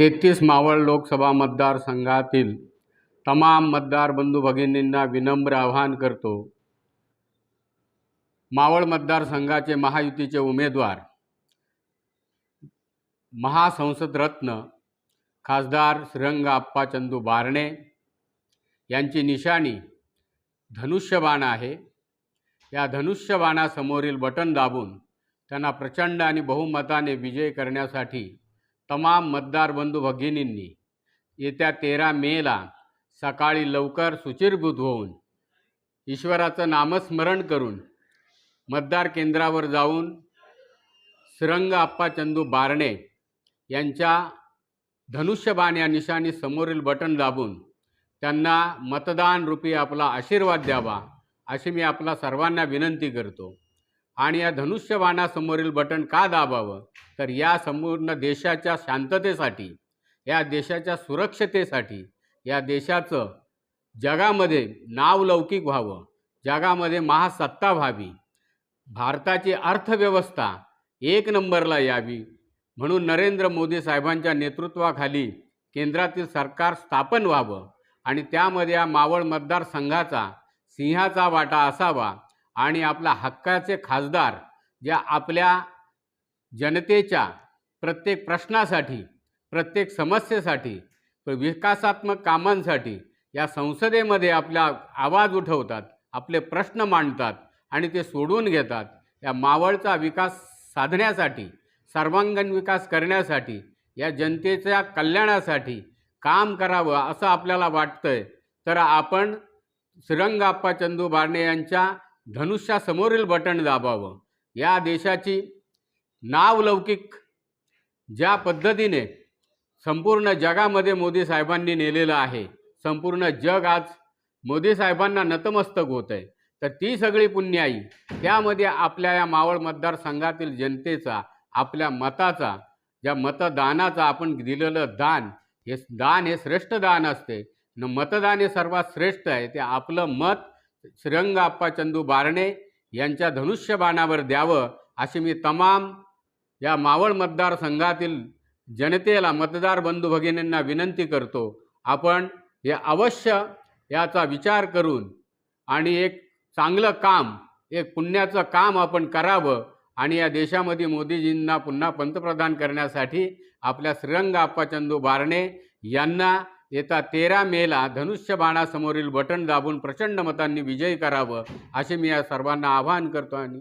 तेहतीस मावळ लोकसभा मतदारसंघातील तमाम मतदार बंधू भगिनींना विनम्र आवाहन करतो. मावळ मतदारसंघाचे महायुतीचे उमेदवार महासंसदरत्न खासदार श्रीरंग आप्पा चंदू बारणे यांची निशाणी धनुष्यबाण आहे. या धनुष्यबाणासमोरील बटन दाबून त्यांना प्रचंड आणि बहुमताने विजय करण्यासाठी तमाम मतदार बंधू भगिनींनी येत्या तेरा मेला सकाळी लवकर सुचिरभूत होऊन ईश्वराचं नामस्मरण करून मतदार केंद्रावर जाऊन श्रंग आप्पा चंदू बारणे यांच्या धनुष्यबाण या निशाणी समोरील बटन दाबून त्यांना मतदान रूपी आपला आशीर्वाद द्यावा अशी मी आपला सर्वांना विनंती करतो. आणि या धनुष्यबाणासमोरील बटन का दाबावं? तर या संपूर्ण देशाच्या शांततेसाठी या देशाच्या सुरक्षतेसाठी या देशाचं जगामध्ये नावलौकिक व्हावं जगामध्ये महासत्ता व्हावी भारताची अर्थव्यवस्था एक नंबरला यावी म्हणून नरेंद्र मोदी साहेबांच्या नेतृत्वाखाली केंद्रातील सरकार स्थापन व्हावं आणि त्यामध्ये या मावळ मतदारसंघाचा सिंहाचा वाटा असावा आणि आपला हक्काचे खासदार ज्या आपल्या जनतेच्या प्रत्येक प्रश्नासाठी प्रत्येक समस्येसाठी विकासात्मक कामांसाठी या संसदेमध्ये आपला आवाज उठवतात आपले प्रश्न मांडतात आणि ते सोडवून घेतात. या मावळचा विकास साधण्यासाठी सर्वांगीण विकास करण्यासाठी या जनतेच्या कल्याणासाठी काम करावं असं आपल्याला वाटतंय. तर आपण श्रीरंगाप्पा चंदू बारणे यांच्या धनुष्यासमोरील बटण दाबावं. या देशाची नावलौकिक ज्या पद्धतीने संपूर्ण जगामध्ये मोदी साहेबांनी नेलेलं आहे संपूर्ण जग आज मोदी साहेबांना नतमस्तक होत आहे तर ती सगळी पुण्याई त्यामध्ये आपल्या या मावळ मतदारसंघातील जनतेचा आपल्या मताचा ज्या मतदानाचा आपण दिलेलं दान हे दान हे श्रेष्ठ दान असते. न मतदान हे सर्वात श्रेष्ठ आहे. ते आपलं मत श्रीरंग आप्पा चंदू बारणे यांच्या धनुष्यबाणावर द्यावं अशी मी तमाम या मावळ मतदारसंघातील जनतेला मतदार बंधू भगिनींना विनंती करतो. आपण हे अवश्य याचा विचार करून आणि एक चांगलं काम एक पुण्याचं काम आपण करावं आणि या देशामध्ये मोदीजींना पुन्हा पंतप्रधान करण्यासाठी आपल्या श्रीरंग आप्पाचंदू बारणे यांना येता तेरा मेला धनुष्य बाणासमोरील बटन दाबून प्रचंड मतांनी विजयी करावं असे मी या सर्वांना आवाहन करतो आणि